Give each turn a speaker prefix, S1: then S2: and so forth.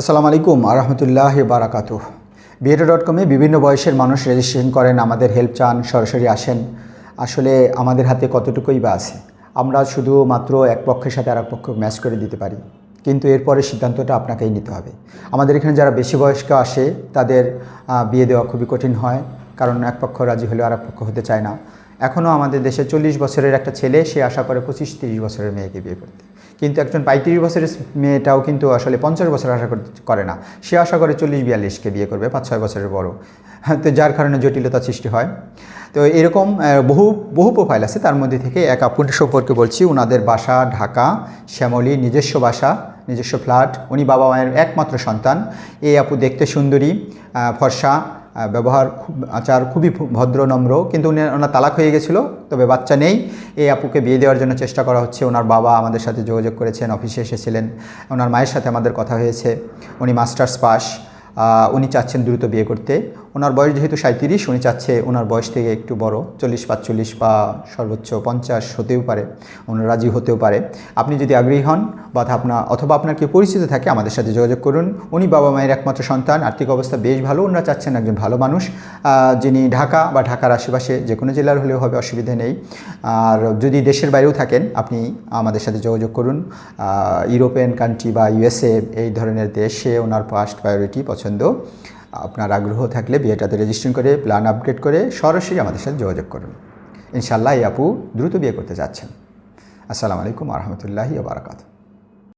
S1: আসসালামু আলাইকুম আরহামতুল্লাহ বারাকাতু বিএটা ডট কমে বিভিন্ন বয়সের মানুষ রেজিস্ট্রেশন করেন, আমাদের হেল্প চান, সরাসরি আসেন। আসলে আমাদের হাতে কতটুকুই বা আছে? আমরা শুধু মাত্র এক পক্ষের সাথে আর এক পক্ষ ম্যাচ করে দিতে পারি। কিন্তু এরপরে সিদ্ধান্তটা আপনাকেই নিতে হবে। আমাদের এখানে যারা বেশি বয়স্ক আসে, তাদের বিয়ে দেওয়া খুবই কঠিন হয়। কারণ এক পক্ষ রাজি হলেও আর এক পক্ষ হতে চায় না। এখনও আমাদের দেশে চল্লিশ বছরের একটা ছেলে, সে আশা করে পঁচিশ তিরিশ বছরের মেয়েকে বিয়ে করতে। কিন্তু একজন পঁয়ত্রিশ বছরের মেয়েটাও কিন্তু আসলে পঞ্চাশ বছর আশা কর- না। সে আশা করে চল্লিশ বিয়াল্লিশকে বিয়ে করবে পাঁচ ছয় বছরের বড়। হ্যাঁ, তো যার কারণে জটিলতা সৃষ্টি হয়। তো এরকম বহু বহু প্রোফাইল আছে। তার মধ্যে থেকে এক আপুর সম্পর্কে বলছি। ওনাদের বাসা ঢাকা শ্যামলী নিজস্ব বাসা নিজস্ব ফ্ল্যাট উনি বাবা মায়ের একমাত্র সন্তান। এই আপু দেখতে সুন্দরী ফর্সা। ব্যবহার খুব, আচার খুবই ভদ্র, নম্র, কিন্তু উনি ওনার তালাক হয়ে গেছিল, তবে বাচ্চা নেই। এই আপুকে বিয়ে দেওয়ার জন্য চেষ্টা করা হচ্ছে। ওনার বাবা আমাদের সাথে যোগাযোগ করেছেন, অফিসে এসেছিলেন। ওনার মায়ের সাথে আমাদের কথা হয়েছে। উনি মাস্টার্স পাস। উনি চাচ্ছেন দ্রুত বিয়ে করতে। ওনার বয়স যেহেতু সাঁত্রিশ উনি চাচ্ছে ওনার বয়স থেকে একটু বড়, চল্লিশ, পাঁচচল্লিশ বা সর্বোচ্চ পঞ্চাশ হতেও পারে, ওনার রাজি হতেও পারে। আপনি যদি আগ্রহী হন বা আপনার অথবা আপনার কেউ পরিচিত থাকে, আমাদের সাথে যোগাযোগ করুন। উনি বাবা মায়ের একমাত্র সন্তান, আর্থিক অবস্থা বেশ ভালো, ওনারা চাচ্ছেন একজন ভালো মানুষ। যিনি ঢাকা বা ঢাকার আশেপাশে যে কোনো জেলার হলেও হবে, অসুবিধা নেই। আর যদি দেশের বাইরেও থাকেন, আপনি আমাদের সাথে যোগাযোগ করুন। ইউরোপিয়ান কান্ট্রি বা ইউএসএ এই ধরনের দেশে ওনার ফার্স্ট প্রায়োরিটি পছন্দ। আপনার আগ্রহ থাকলে বিয়েটাতে রেজিস্ট্রেশন করে প্ল্যান আপডেট করে সরাসরি আমাদের সাথে যোগাযোগ করুন। ইনশাল্লাহ এই আপু দ্রুত বিয়ে করতে যাচ্ছেন। আসসালামু আলাইকুম আরহামতুল্লাহি বারাকাতু